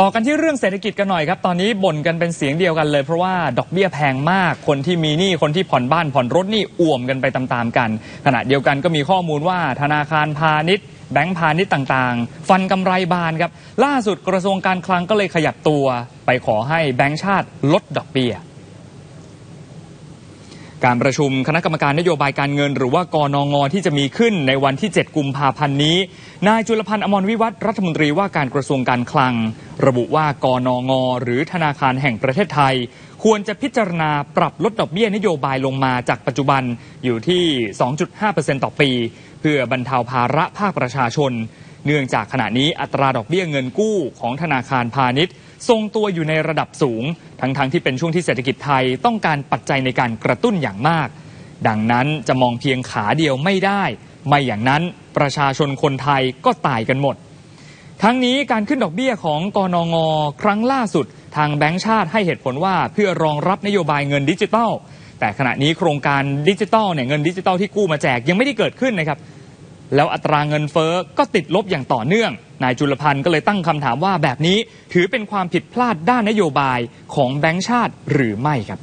ต่อกันที่เรื่องเศรษฐกิจกันหน่อยครับ ตอนนี้บ่นกันเป็นเสียงเดียวกันเลยเพราะว่าดอกเบี้ยแพงมาก คนที่มีหนี้คนที่ผ่อนบ้านผ่อนรถนี่อ่วมกันไปตามๆกัน ขณะเดียวกันก็มีข้อมูลว่าธนาคารพาณิชย์แบงก์พาณิชย์ต่างๆ ฟันกำไรบานครับ ล่าสุดกระทรวงการคลังก็เลยขยับตัว ไปขอให้แบงก์ชาติลดดอกเบี้ยการประชุมคณะกรรมการนโยบายการเงิน หรือว่ากนงที่จะมีขึ้นในวันที่ 7 กุมภาพันธ์นี้ นายจุลพันธ์อมรวิวัฒน์รัฐมนตรีว่าการกระทรวงการคลัง ระบุว่ากนง หรือธนาคารแห่งประเทศไทย ควรจะพิจารณาปรับลดดอกเบี้ยนโยบายลงมาจากปัจจุบันอยู่ที่ 2.5%ต่อปี เพื่อบรรเทาภาระภาคประชาชน เนื่องจากขณะนี้อัตราดอกเบี้ยเงินกู้ของธนาคารพาณิชย์ ทรงตัวอยู่ในระดับสูง ทั้งๆทที่เป็นช่วงที่เศรษฐกิจไทยต้องการปัจจัยในการกระตุ้นอย่างมาก ดังนั้นจะมองเพียงขาเดียวไม่ได้ ไม่อย่างนั้นประชาชนคนไทยก็ตายกันหมด ทั้งนี้การขึ้นดอกเบี้ยของกนง ครั้งล่าสุด ทางแบงก์ชาติให้เหตุผลว่าเพื่อรองรับนโยบายเงินดิจิทัล แต่ขณะนี้โครงการดิจิทัลเนี่ยเงินดิจิทัลที่กู้มาแจกยังไม่ได้เกิดขึ้นนะครับแล้วอัตราเงินเฟ้อก็ติดลบอย่างต่อเนื่อง นายจุลพันธ์ก็เลยตั้งคำถามว่าแบบนี้ถือเป็นความผิดพลาดด้านนโยบายของแบงก์ชาติหรือไม่ครับ